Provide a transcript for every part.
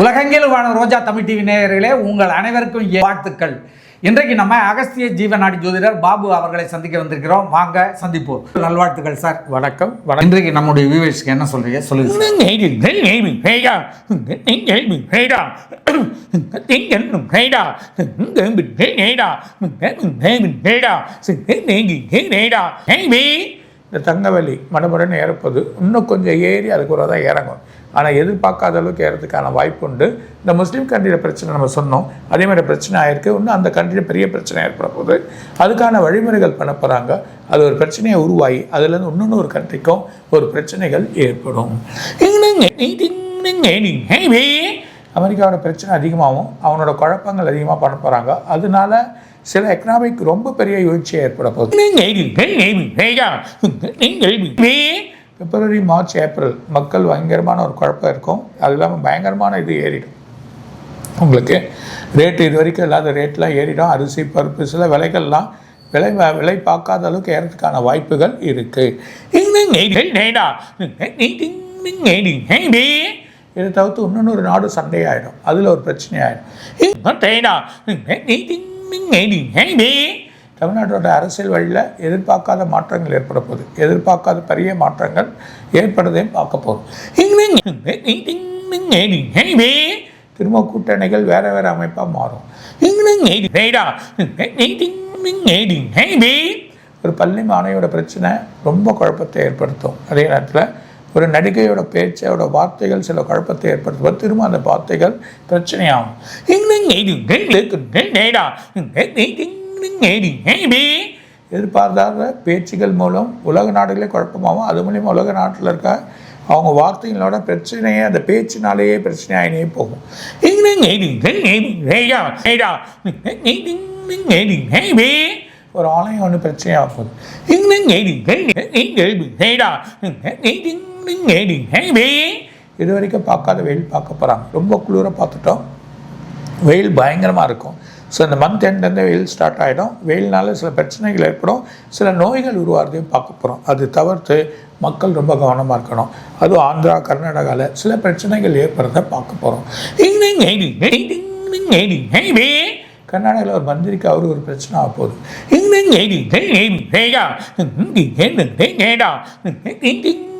உலகெங்கிலும் வாழும் ரோஜா தமிழ் டிவி நேயர்களே உங்கள் அனைவருக்கும் வாழ்த்துக்கள் இன்றைக்கு நம்ம அகஸ்திய ஜீவநாடி ஜோதிடர் பாபு அவர்களை சந்திக்க வந்திருக்கிறோம் வாங்க சந்திப்போம் நல்வாழ்த்துக்கள் சார் வணக்கம் இன்றைக்கு நம்முடைய வியூவர்ஸ்க்கு என்ன சொல்றீங்க சொல்லுங்க சார். இந்த தங்கவலி மடமுடன் ஏறப்போது இன்னும் கொஞ்சம் ஏறி அதுக்கு ஒரு தான் இறங்கும். ஆனால் எதிர்பார்க்காத அளவுக்கு ஏறதுக்கான வாய்ப்பு உண்டு. இந்த முஸ்லீம் கண்ட்ரியில் பிரச்சனை நம்ம சொன்னோம். அதே மாதிரி பிரச்சனை ஆயிருக்கு. இன்னும் அந்த கண்ட்ரியில் பெரிய பிரச்சனை ஏற்பட போகுது. அதுக்கான வழிமுறைகள் பண்ண போகிறாங்க அது ஒரு பிரச்சனையை உருவாகி அதுலேருந்து இன்னொன்று ஒரு கண்ட்ரிக்கும் ஒரு பிரச்சனைகள் ஏற்படும். அமெரிக்காவோட பிரச்சனை அதிகமாகும் அவனோட குழப்பங்கள் அதிகமாக பண்ண போகிறாங்க அதனால சில எக்கனாமிக் ரொம்ப பெரிய எழுச்சியை ஏற்பட போகுது. பிப்ரவரி மார்ச் ஏப்ரல் மக்கள் பயங்கரமான ஒரு குழப்பம் இருக்கும். அது இல்லாமல் பயங்கரமான இது ஏறிடும். உங்களுக்கு ரேட்டு இது வரைக்கும் இல்லாத ரேட்லாம் ஏறிடும். அரிசி பருப்பு சில விலைகள்லாம் விலை விலை பார்க்காத அளவுக்கு ஏறதுக்கான வாய்ப்புகள் இருக்குது இதை தவிர்த்து இன்னொன்று நாடு சண்டையாயிடும். அதில் ஒரு பிரச்சனை ஆயிடும் தமிழ்நாட்டோட அரசியல் வழியில் எதிர்பார்க்காத மாற்றங்கள் ஏற்பட போகுது எதிர்பார்க்காத பெரிய மாற்றங்கள் ஏற்படுறதையும் பார்க்க போகுது திரும்ப கூட்டணிகள் வேற வேற அமைப்பாக மாறும் ஒரு பள்ளி மாணவியோட பிரச்சனை ரொம்ப குழப்பத்தை ஏற்படுத்தும் அதே நேரத்தில் ஒரு நடிகையோட பேச்சோட வார்த்தைகள் சில குழப்பத்தை ஏற்படுத்துவது திரும்ப அந்த வார்த்தைகள் பிரச்சனையாகும் எதிர்பார்க்காத பேச்சுகள் மூலம் உலக நாடுகளே குழப்பமாகும் அது மூலியமாக உலக நாட்டில் இருக்க அவங்க வார்த்தைகளோட பிரச்சனையே அந்த பேச்சினாலேயே பிரச்சனையாயினே போகும் ஒரு ஆலயம் ஒன்று பிரச்சனையாக போகுது இது வரைக்கும் பார்க்காத வெயில் பார்க்க போகிறாங்க ரொம்ப குளிராக பார்த்துட்டோம் வெயில் பயங்கரமாக இருக்கும் ஸோ இந்த மந்த் எண்ட்லேருந்து வெயில் ஸ்டார்ட் ஆகிடும் வெயில்னால சில பிரச்சனைகள் ஏற்படும் சில நோய்கள் உருவாகிறதையும் பார்க்க போகிறோம் அது தவிர்த்து மக்கள் ரொம்ப கவனமாக இருக்கணும் அதுவும் ஆந்திரா கர்நாடகாவில் சில பிரச்சனைகள் ஏற்படுறத பார்க்க போகிறோம் கர்நாடகாவில் ஒரு மந்திரிக்கு அவரு ஒரு பிரச்சனை ஆக போகுது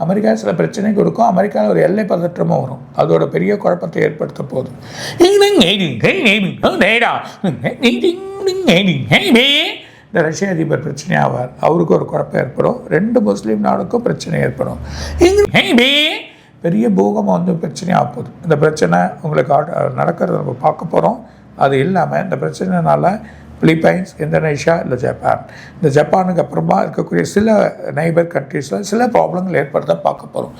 அமெரிக்கா சில பிரச்சனை கொடுக்கும் அமெரிக்காவில் ஒரு எல்லை பதற்றமும் வரும் அதோட பெரிய குழப்பத்தை ஏற்படுத்த போகுது இந்த ரஷ்ய அதிபர் பிரச்சனை ஆவார் அவருக்கு ஒரு குழப்பம் ஏற்படும் ரெண்டு முஸ்லீம் நாடுக்கும் பிரச்சனை ஏற்படும் பெரிய பூகம்பம் வந்து பிரச்சனை ஆக போகுது இந்த பிரச்சனை உங்களுக்கு ஆட்- நடக்கிறத நம்ம பார்க்க போகிறோம் அது இல்லாமல் இந்த பிரச்சனைனால பிலிப்பைன்ஸ் இந்தோனேஷியா இல்லை ஜப்பான் இந்த ஜப்பானுக்கு அப்புறமா இருக்கக்கூடிய சில நைபர் கண்ட்ரீஸில் சில ப்ராப்ளங்கள் ஏற்படுத்த பார்க்க போகிறோம்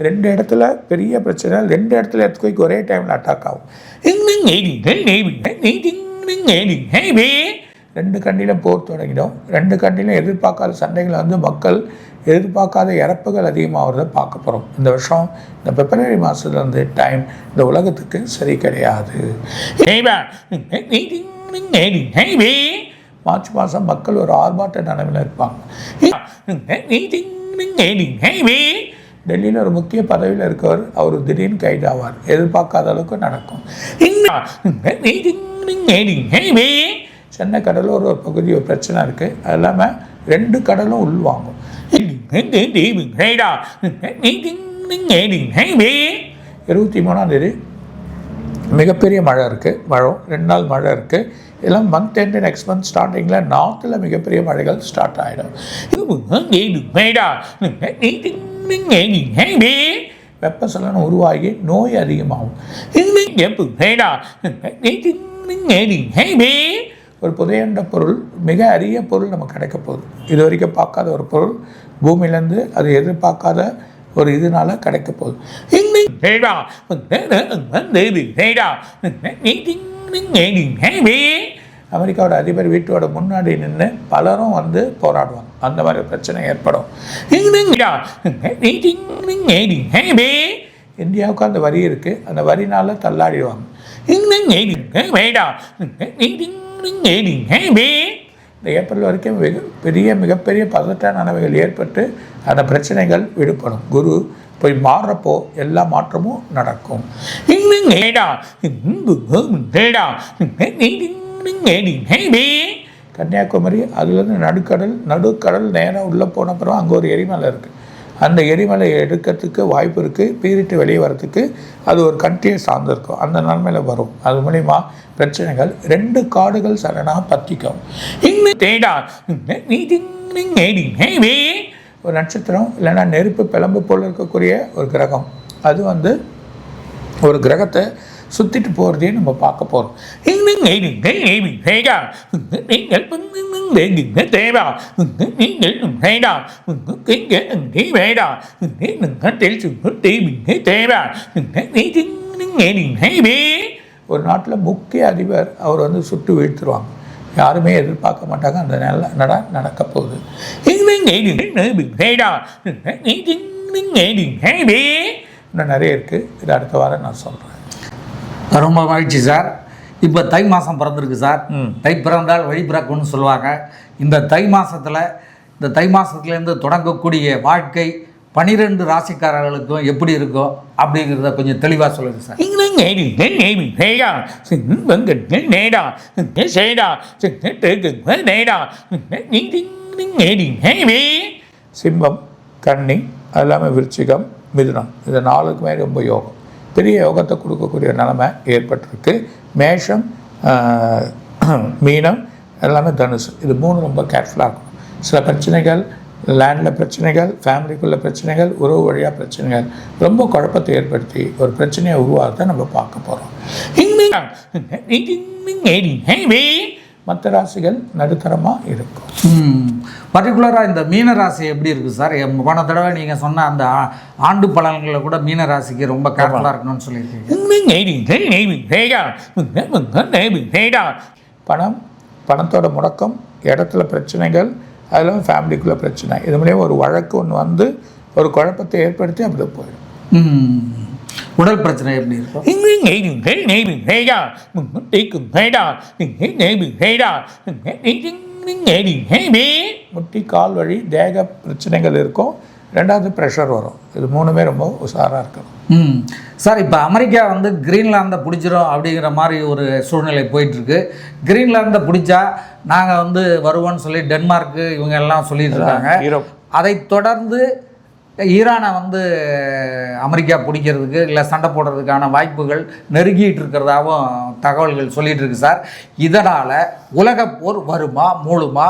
ரெண்டு இடத்துல பெரிய பிரச்சனை ரெண்டு இடத்துல எடுத்துக்கோய்க்கு ஒரே டைமில் அட்டாக் ஆகும் ரெண்டு கண்டிலும் போர் தொடங்கிடும் ரெண்டு கண்ணிலும் எதிர்பார்க்காத சண்டைகளை வந்து மக்கள் எதிர்பார்க்காத இறப்புகள் அதிகமாகிறத பார்க்க போகிறோம் இந்த வருஷம் இந்த பிப்ரவரி மாதத்துலேருந்து டைம் இந்த உலகத்துக்கு சரி கிடையாது மார்ச் மாதம் மக்கள் ஒரு ஆர்ப்பாட்ட நிலைமையில் இருப்பாங்க டெல்லியில் ஒரு முக்கிய பதவியில் இருக்கவர் அவர் திடீர்னு கைது ஆவார் எதிர்பார்க்காத அளவுக்கு நடக்கும் சென்னை கடலூர் ஒரு பகுதி ஒரு பிரச்சனை இருக்குது அது இல்லாமல் ரெண்டு கடலும் உள்வாங்கும் இருபத்தி மூணாம் தேதி மிகப்பெரிய மழை இருக்குது மழை ரெண்டு நாள் மழை இருக்குது இதெல்லாம் மந்த் எண்டு நெக்ஸ்ட் மந்த் ஸ்டார்டிங்கில் நார்த்தில் மிகப்பெரிய மழைகள் ஸ்டார்ட் ஆகிடும் வெப்பசலனம் உருவாகி நோய் அதிகமாகும். ஒரு புதையண்ட பொருள் மிக அரிய பொருள் நமக்கு கிடைக்க போகுது. இது வரைக்கும் பார்க்காத ஒரு பொருள் பூமியிலேருந்து அது எதிர்பார்க்காத ஒரு இதனால கிடைக்க போகுது. அமெரிக்காவோட அதிபர் வீட்டோட முன்னாடி நின்று பலரும் வந்து போராடுவாங்க. அந்த மாதிரி பிரச்சனை ஏற்படும். இந்தியாவுக்கு அந்த வரி இருக்குது அந்த வரினால தள்ளாடிடுவாங்க. இந்த ஏப்ரல் வரைக்கும் வெகு பெரிய மிகப்பெரிய பதற்ற நிலவைகள் ஏற்பட்டு அந்த பிரச்சனைகள் விடுபடும் குரு போய் மாறுறப்போ எல்லா மாற்றமும் நடக்கும் கன்னியாகுமரி அதுலேருந்து நடுக்கடல் நடுக்கடல் நேரம் உள்ளே போன அப்புறம் அங்கே ஒரு எரிமலை இருக்குது அந்த எரிமலை எடுக்கிறதுக்கு வாய்ப்பு இருக்குது பீரிட்டு வெளியே வரத்துக்கு அது ஒரு கண்ட்ரியை சார்ந்திருக்கும் அந்த நன்மையில் வரும். அது மூலிமா பிரச்சனைகள் ரெண்டு காடுகள் சரணாக பற்றிக்கும் ஒரு நட்சத்திரம் இல்லைன்னா நெருப்பு பிளம்பு போல் இருக்கக்கூடிய ஒரு கிரகம். அது வந்து ஒரு கிரகத்தை சுற்றிட்டு போகிறதே நம்ம பார்க்க போகிறோம் ஒரு நாட்டில் முக்கிய அதிபர் அவர் வந்து சுட்டு வீழ்த்துருவாங்க யாருமே எதிர்பார்க்க மாட்டாங்க அந்த நல்ல நட நடக்க போகுது இன்னும் நிறைய இருக்குது இது அடுத்த வாரம் நான் சொல்கிறேன் ரொம்ப மகிழ்ச்சி சார் இப்போ தை மாதம் பிறந்திருக்கு சார் ம். தை பிறந்தால் வழி பிறக்கும்னு சொல்லுவாங்க இந்த தை மாசத்துல இந்த தை மாசத்துலேருந்து தொடங்கக்கூடிய வாழ்க்கை பனிரெண்டு ராசிக்காரர்களுக்கும் எப்படி இருக்கும் அப்படிங்கிறத கொஞ்சம் தெளிவாக சொல்லுங்க சார் சிம்மம் கன்னி அது இல்லாமல் விருச்சிகம் மிதுனம் இது நாலுக்குமே ரொம்ப யோகம் பெரிய யோகத்தை கொடுக்கக்கூடிய நிலைமை ஏற்பட்டிருக்கு மேஷம் மீனம் எல்லாமே தனுசு இது மூணு ரொம்ப கேர்ஃபுல்லாக இருக்கும் சில பிரச்சனைகள் லேண்டில் பிரச்சனைகள் ஃபேமிலிக்குள்ள பிரச்சனைகள் உறவு வழியாக பிரச்சனைகள் ரொம்ப குழப்பத்தை ஏற்படுத்தி ஒரு பிரச்சனையை உருவாகிறத நம்ம பார்க்க போகிறோம் மற்ற ராசிகள் நடுத்தரமாக இருக்கும் பர்டிகுலராக இந்த மீன ராசி எப்படி இருக்குது சார் எம் போன தடவை நீங்கள் சொன்ன அந்த ஆண்டு பலன்களில் கூட மீன ராசிக்கு ரொம்ப கேர்ஃபுல்லாக இருக்கணும்னு சொல்லியிருக்கீங்க பணம் பணத்தோட முடக்கம் இடத்துல பிரச்சனைகள் அதில் ஃபேமிலிக்குள்ளே பிரச்சனை இது மூலியம் ஒரு வழக்கு ஒன்று வந்து ஒரு குழப்பத்தை ஏற்படுத்தி அப்படி போயிடும் ம். உடல் பிரச்சனை எப்படி இருக்கும் முட்டி கால் வழி தேக பிரச்சனைகள் இருக்கும் ரெண்டாவது ப்ரெஷர் வரும் இது மூணுமே ரொம்ப உஷாராக இருக்கணும் ம் சார் இப்போ அமெரிக்கா வந்து கிரீன்லாந்தை பிடிச்சிரும் அப்படிங்கிற மாதிரி ஒரு சூழ்நிலை போயிட்டுருக்கு கிரீன்லாந்தை பிடிச்சா நாங்கள் வந்து வருவோம்னு சொல்லி டென்மார்க்கு இவங்க எல்லாம் சொல்லிட்டு இருக்காங்க அதைத் தொடர்ந்து ஈரானை வந்து அமெரிக்கா பிடிக்கிறதுக்கு இல்லை சண்டை போடுறதுக்கான வாய்ப்புகள் நெருங்கிட்டு இருக்கிறதாவும் தகவல்கள் சொல்லிட்டு இருக்கு சார். இதனால் உலக போர் வருமா மூழுமா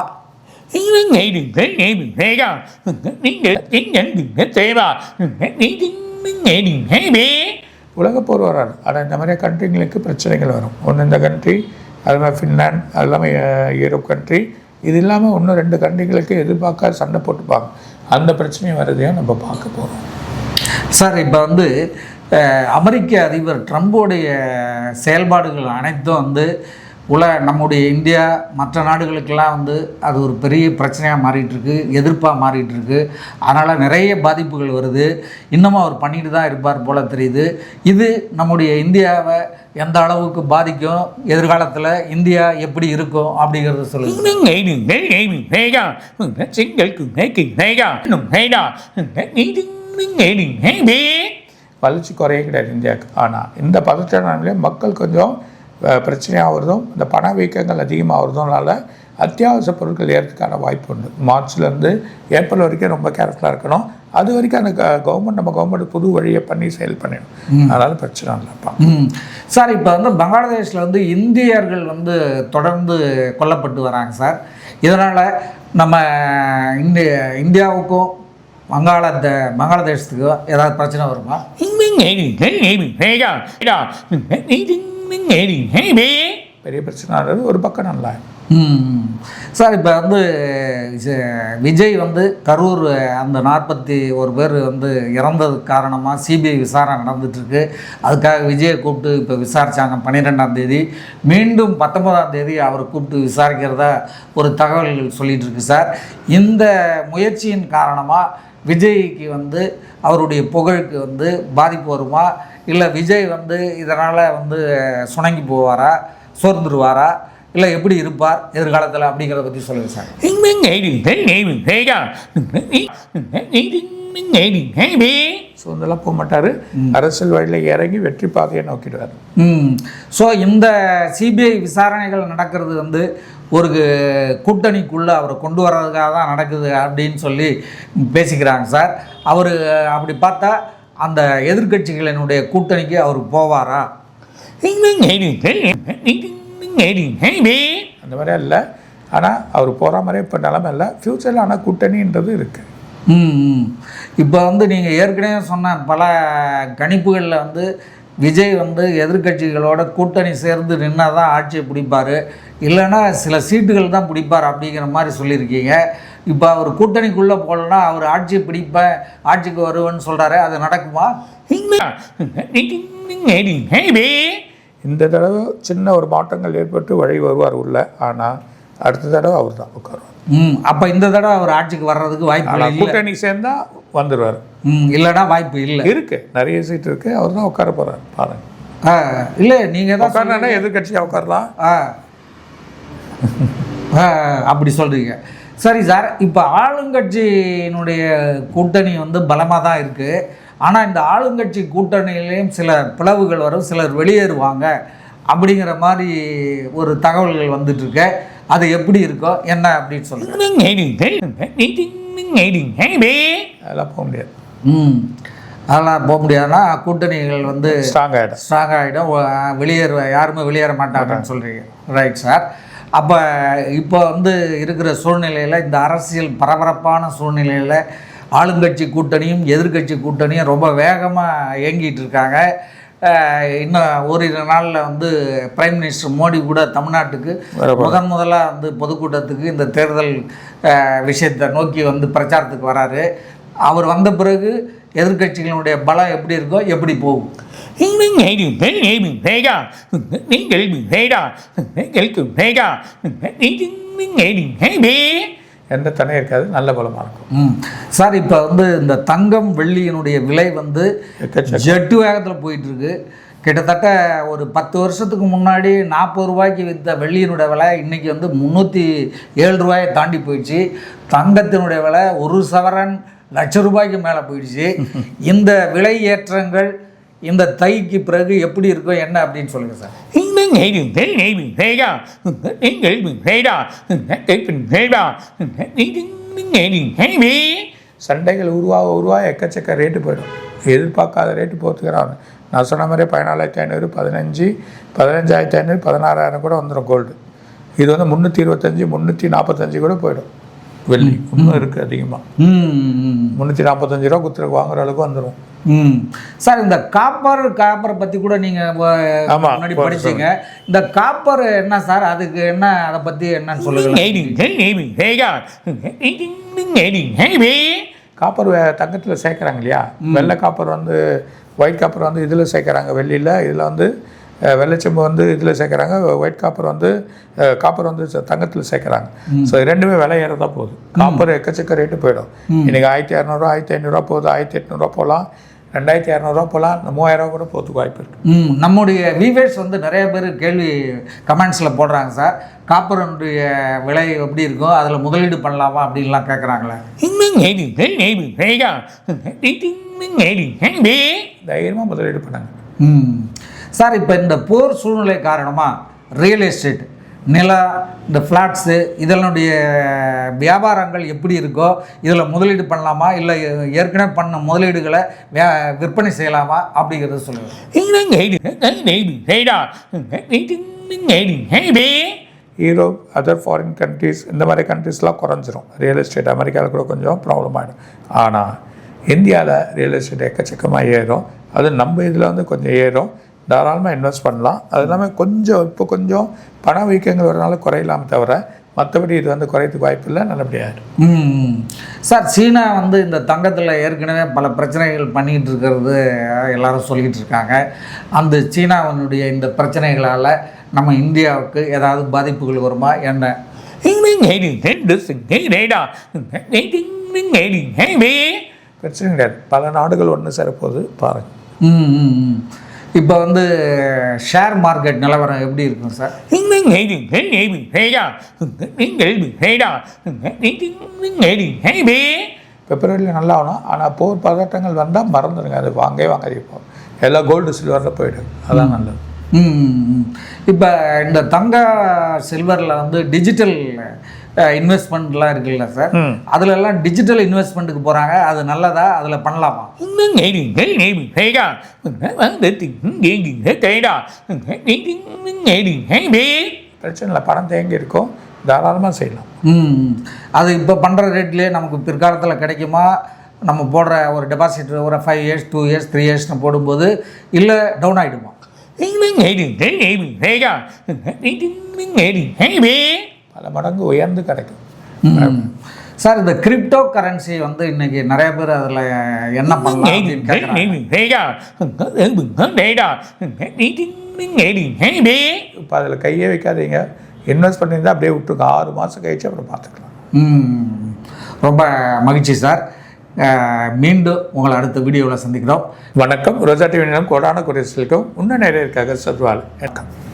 உலகப்போர் வராது. ஆனால் இந்த மாதிரி கண்ட்ரிங்களுக்கு பிரச்சனைகள் வரும். ஒன்று இந்த கண்ட்ரி அது மாதிரி ஃபின்லாண்ட் அது இல்லாமல் யூரோப் கண்ட்ரி இது இல்லாமல் இன்னும் ரெண்டு கண்ட்ரிகளுக்கு எதிர்பார்க்காத சண்டை போட்டுப்பாங்க. அந்த பிரச்சனையும் வரதையும் நம்ம பார்க்க போகிறோம் சார் இப்போ வந்து அமெரிக்க அதிபர் ட்ரம்போடைய செயல்பாடுகள் அனைத்தும் வந்து உல நம்முடைய இந்தியா மற்ற நாடுகளுக்கெல்லாம் வந்து அது ஒரு பெரிய பிரச்சனையாக மாறிட்டு இருக்கு எதிர்ப்பாக மாறிட்டு இருக்கு அதனால் நிறைய பாதிப்புகள் வருது இன்னமும் அவர் பண்ணிட்டு தான் இருப்பார் போல தெரியுது இது நம்முடைய இந்தியாவை எந்த அளவுக்கு பாதிக்கும் எதிர்காலத்தில் இந்தியா எப்படி இருக்கும் அப்படிங்கிறத சொல்லுங்கள் வளர்ச்சி குறைய கிடையாது இந்தியாவுக்கு ஆனால் இந்த பதற்ற மக்கள் கொஞ்சம் பிரச்சனையாகிறதும் இந்த பணவீக்கங்கள் அதிகமாகிறதுனால அத்தியாவசிய பொருட்கள் ஏறதுக்கான வாய்ப்பு உண்டு மார்ச்லேருந்து ஏப்ரல் வரைக்கும் ரொம்ப கேர்ஃபுல்லாக இருக்கணும் அது வரைக்கும் அந்த கவர்மெண்ட் நம்ம கவர்மெண்ட் புது வழியை பண்ணி செயல் பண்ணிடும் அதனால் பிரச்சனை இல்லைப்பா ம் சார் இப்போ வந்து பங்களாதேஷில் வந்து இந்தியர்கள் வந்து தொடர்ந்து கொல்லப்பட்டு வராங்க சார் இதனால் நம்ம இந்திய இந்தியாவுக்கும் வங்காள பங்களாதேசத்துக்கும் ஏதாவது பிரச்சனை வருமா பெரிய பிரச்சனை ஒரு பக்கம் நல்லா. சார் இப்போ வந்து விஜய் வந்து கரூர் அந்த நாற்பத்தி ஒரு பேர் வந்து இறந்ததுக்கு காரணமாக சிபிஐ விசாரணை நடந்துட்டுருக்கு. அதுக்காக விஜயை கூப்பிட்டு இப்போ விசாரித்தாங்க பன்னிரெண்டாம் தேதி. மீண்டும் பத்தொன்பதாம் தேதி அவரை கூப்பிட்டு விசாரிக்கிறதா ஒரு தகவல்கள் சொல்லிட்டு இருக்கு சார். இந்த முயற்சியின் காரணமாக விஜய்க்கு வந்து அவருடைய புகழுக்கு வந்து பாதிப்பு வருமா? இல்லை விஜய் வந்து இதனால் வந்து சுணங்கி போவாரா? சோர்ந்துருவாரா? இல்லை எப்படி இருப்பார் எதிர்காலத்தில் அப்படிங்கிறத பற்றி சொல்லுங்கள் சார். ஸோ இதெல்லாம் போக மாட்டார். அரசியல் வழியில் இறங்கி வெற்றி பாதையை நோக்கிடுவார். ஸோ இந்த சிபிஐ விசாரணைகள் நடக்கிறது வந்து ஒரு கூட்டணிக்குள்ளே அவரை கொண்டு வர்றதுக்காக தான் நடக்குது அப்படின்னு சொல்லி பேசிக்கிறாங்க சார். அவர் அப்படி பார்த்தா அந்த எதிர்க்கட்சிகளினுடைய கூட்டணிக்கு அவர் போவாரா? அந்த மாதிரி இல்லை. ஆனால் அவர் போகிற மாதிரி இப்போ நிலமை இல்லை. ஃப்யூச்சரில் ஆனால் கூட்டணின்றது இருக்குது. இப்போ வந்து நீங்கள் ஏற்கனவே சொன்ன பல கணிப்புகளில் வந்து விஜய் வந்து எதிர்க்கட்சிகளோட கூட்டணி சேர்ந்து நின்னா தான் ஆட்சியை பிடிப்பார். இல்லைன்னா சில சீட்டுகள் தான் பிடிப்பார் அப்படிங்கிற மாதிரி சொல்லியிருக்கீங்க. இப்போ அவர் கூட்டணிக்குள்ளே போகலன்னா அவர் ஆட்சியை பிடிப்பேன் ஆட்சிக்கு வருவேன்னு சொல்கிறாரு அது நடக்குமா? இந்த தடவை சின்ன ஒரு மாற்றங்கள் ஏற்பட்டு வழி வருவார் உள்ள. ஆனால் அடுத்த தடவை அவர் தான் உட்காருவார். ம் அப்போ இந்த தடவை அவர் ஆட்சிக்கு வர்றதுக்கு வாய்ப்பு கூட்டணி சேர்ந்தா வந்துடுவார் ம் இல்லைன்னா வாய்ப்பு இல்லை. இருக்கு. நிறைய சீட் இருக்கு. அவர் தான் உட்கார போறார். பாருங்க. இல்லை நீங்கள் தான் உட்காரனா எதிர்கட்சியாக உட்காரலாம் அப்படி சொல்கிறீங்க சரி சார் இப்போ ஆளுங்கட்சியினுடைய கூட்டணி வந்து பலமாக தான் இருக்குது ஆனால் இந்த ஆளுங்கட்சி கூட்டணியிலையும் சில பிளவுகள் வரும். சிலர் வெளியேறுவாங்க. அப்படிங்கிற மாதிரி ஒரு தகவல்கள் வந்துட்டுருக்கு அது எப்படி இருக்கோ என்ன அப்படின்னு சொல்லுங்கள் அதெல்லாம் போக முடியாது. ம். அதெல்லாம் போக முடியாதுன்னா கூட்டணிகள் வந்து ஸ்ட்ராங் ஆகிடும் ஸ்ட்ராங் ஆகிடும் வெளியேற யாருமே வெளியேற மாட்டாங்கன்னு சொல்கிறீங்க ரைட் சார் அப்போ இப்போ வந்து இருக்கிற சூழ்நிலையில் இந்த அரசியல் பரபரப்பான சூழ்நிலையில் ஆளுங்கட்சி கூட்டணியும் எதிர்க்கட்சி கூட்டணியும் ரொம்ப வேகமாக இயங்கிட்டு இருக்காங்க. இன்னும் ஓரிரு நாளில் வந்து பிரைம் மினிஸ்டர் மோடி கூட தமிழ்நாட்டுக்கு. முதன் முதலாக வந்து பொதுக்கூட்டத்துக்கு இந்த தேர்தல் விஷயத்தை நோக்கி வந்து பிரச்சாரத்துக்கு வராரு அவர் வந்த பிறகு எதிர்க்கட்சிகளுடைய பலம் எப்படி இருக்கோ எப்படி போகும் எந்த தடையும் இருக்காது நல்ல பலமாக இருக்கும். ம். சார் இப்போ வந்து இந்த தங்கம் வெள்ளியினுடைய விலை வந்து. ஜெட்டு வேகத்தில் போயிட்டு இருக்கு கிட்டத்தட்ட ஒரு பத்து வருஷத்துக்கு முன்னாடி நாற்பது ரூபாய்க்கு விற்ற வெள்ளியினுடைய விலை இன்னைக்கு வந்து முந்நூற்றி ஏழு ரூபாயை தாண்டி போயிடுச்சு. தங்கத்தினுடைய விலை ஒரு சவரன் லட்ச ரூபாய்க்கு மேலே போயிடுச்சு. இந்த விலை ஏற்றங்கள் இந்த தைக்கு பிறகு எப்படி இருக்கும் என்ன அப்படின்னு சொல்லுங்கள் சார். சண்டைகள் உருவாக உருவாக எக்கச்சக்க ரேட்டு போயிடும். எதிர்பார்க்காத ரேட்டு போத்துக்கிறாங்க நான் சொன்ன மாதிரி பதினாலாயிரத்தி ஐநூறு பதினஞ்சு பதினஞ்சாயிரத்தி ஐநூறு பதினாறாயிரம் கூட வந்துடும் கோல்டு இது வந்து முந்நூற்றி இருபத்தஞ்சி முந்நூற்றி நாற்பத்தஞ்சு கூட போயிடும். வெள்ளி. இன்னும் இருக்குது அதிகமாக முந்நூற்றி நாற்பத்தஞ்சு ரூபா குத்துருக்கு வாங்குற அளவுக்கு வந்துடும் ம் சார் இந்த காப்பர் காப்பரை பற்றி கூட நீங்கள் முன்னாடி போட படிச்சீங்க இந்த காப்பர் என்ன சார் அதுக்கு என்ன அதை பற்றி என்னன்னு சொல்லுங்க காப்பர் தங்கத்தில் சேர்க்குறாங்க இல்லையா வெள்ளை காப்பர் வந்து ஒயிட் காப்பர் வந்து இதில் சேர்க்குறாங்க வெள்ளியில் இதில் வந்து வெள்ளைச்செம்பு வந்து இதில் சேர்க்குறாங்க ஒயிட் காப்பர் வந்து காப்பர் வந்து தங்கத்தில் சேர்க்குறாங்க ஸோ ரெண்டுமே விலை ஏறதா போகுது காப்பர் எக்கச்சக்க ரேட்டு போயிடும் இன்னைக்கு ஆயிரத்தி இரநூறுவா ஆயிரத்தி ஐநூறுரூவா போகுது ஆயிரத்தி எட்நூறுவா போகலாம் ரெண்டாயிரத்தி இரநூறுவா போகலாம் இந்த மூவாயிரம் கூட போகிறதுக்கு வாய்ப்பு இருக்குது ம் நம்முடைய விவேஸ் வந்து நிறைய பேர் கேள்வி கமெண்ட்ஸில் போடுறாங்க சார் காப்பருடைய விலை எப்படி இருக்கும் அதில் முதலீடு பண்ணலாமா அப்படின்லாம் கேட்குறாங்களே தைரியமாக முதலீடு பண்ணாங்க. ம். சார் இப்போ இந்த போர் சூழ்நிலை காரணமாக ரியல் எஸ்டேட் நிலம் இந்த ஃப்ளாட்ஸு இதனுடைய வியாபாரங்கள் எப்படி இருக்கோ இதில் முதலீடு பண்ணலாமா இல்லை ஏற்கனவே பண்ண முதலீடுகளை வே விற்பனை செய்யலாமா அப்படிங்கிறத சொல்லுங்கள் யூரோப் அதர் ஃபாரின் கண்ட்ரீஸ் இந்த மாதிரி கண்ட்ரீஸ்லாம் குறைஞ்சிரும். ரியல் எஸ்டேட் அமெரிக்காவில் கூட கொஞ்சம் ப்ராப்ளம் ஆகிடும் ஆனால் இந்தியாவில் ரியல் எஸ்டேட் எக்கச்சக்கமாக ஏறும். அது நம்ம இதில் வந்து கொஞ்சம் ஏறும். தாராளமாக இன்வெஸ்ட் பண்ணலாம். அது இல்லாமல் கொஞ்சம் இப்போ கொஞ்சம் பண வீக்கங்கள் வரனால குறையலாமே தவிர மற்றபடி இது வந்து குறையத்துக்கு வாய்ப்பு இல்லை நல்லபடியாக சார் சீனா வந்து இந்த தங்கத்தில் ஏற்கனவே பல பிரச்சனைகள் பண்ணிக்கிட்டு இருக்கிறது எல்லாரும் சொல்லிக்கிட்டு இருக்காங்க. அந்த சீனாவினுடைய இந்த பிரச்சனைகளால் நம்ம இந்தியாவுக்கு ஏதாவது பாதிப்புகள் வருமா? என்ன? பிரச்சனை கிடையாது. பல நாடுகள் ஒன்று சேரப்போகுது பாருங்கள் இப்போ வந்து ஷேர் மார்க்கெட் நிலவரம் எப்படி இருக்கும் சார் பிப்ரவரியில் நல்லா ஆகணும் ஆனால் போர் பதட்டங்கள் வந்தால் மறந்துடுங்க அது வாங்கவே வாங்காதீங்க இப்போ. எல்லாம் கோல்டு சில்வரில் போயிடும். அதான் நல்லது. ம் இப்போ இந்த தங்க சில்வரில் வந்து டிஜிட்டல் இன்வெஸ்ட்மெண்ட்லாம் இருக்குல்ல சார். அதுல எல்லாம் டிஜிட்டல் இன்வெஸ்ட்மெண்ட்டுக்கு போகிறாங்க அது நல்லதா? அதில் பண்ணலாமா? பிரச்சனை இல்லை. பணம் தேங்கி இருக்கும். தாராளமாக செய்யலாம். ம் அது இப்போ பண்ணுற ரேட்லேயே நமக்கு பிற்காலத்தில் கிடைக்குமா? நம்ம போடுற ஒரு டெபாசிட் ஒரு five years two years three இயர்ஸ்னு போடும்போது இல்லை டவுன் ஆகிடுமா பல மடங்கு உயர்ந்து கிடைக்கும். ம். சார் இந்த கிரிப்டோ கரன்சி வந்து இன்னைக்கு நிறைய பேர் அதில் என்ன பண்ணலாம் இப்போ அதில் கையே வைக்காதீங்க. இன்வெஸ்ட் பண்ணியிருந்தா அப்படியே விட்டுருங்க. ஆறு மாதம் கழிச்சு அப்புறம் பார்த்துக்கலாம். ம். ரொம்ப மகிழ்ச்சி சார். மீண்டும் உங்களை அடுத்த வீடியோவில் சந்திக்கிறோம். வணக்கம். ரோஜா டிவி கோடான குறைசலுக்கும் இன்னும் நிறைய இருக்காக சத்வால். வணக்கம்